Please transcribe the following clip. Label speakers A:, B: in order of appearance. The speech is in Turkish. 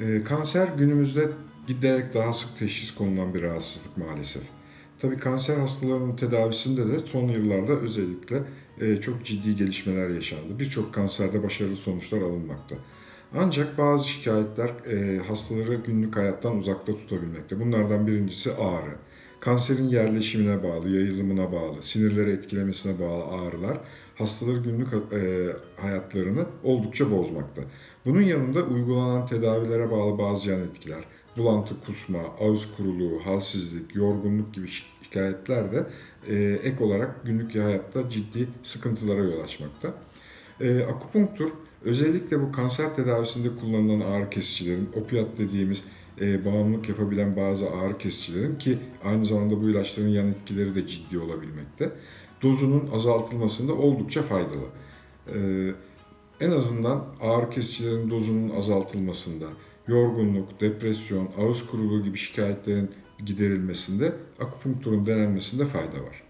A: Ee, kanser günümüzde giderek daha sık teşhis konulan bir rahatsızlık maalesef. Tabii kanser hastalarının tedavisinde de son yıllarda özellikle e, çok ciddi gelişmeler yaşandı. Birçok kanserde başarılı sonuçlar alınmakta. Ancak bazı şikayetler e, hastaları günlük hayattan uzakta tutabilmekte. Bunlardan birincisi ağrı. Kanserin yerleşimine bağlı, yayılımına bağlı, sinirleri etkilemesine bağlı ağrılar hastaları günlük e, hayatlarını oldukça bozmakta. Bunun yanında uygulanan tedavilere bağlı bazı yan etkiler, bulantı, kusma, ağız kuruluğu, halsizlik, yorgunluk gibi şikayetler de e, ek olarak günlük hayatta ciddi sıkıntılara yol açmakta. E, akupunktur özellikle bu kanser tedavisinde kullanılan ağrı kesicilerin, opiat dediğimiz e, bağımlılık yapabilen bazı ağrı kesicilerin ki aynı zamanda bu ilaçların yan etkileri de ciddi olabilmekte. Dozunun azaltılmasında oldukça faydalı. E, en azından ağrı kesicilerin dozunun azaltılmasında, yorgunluk, depresyon, ağız kuruluğu gibi şikayetlerin giderilmesinde akupunkturun denenmesinde fayda var.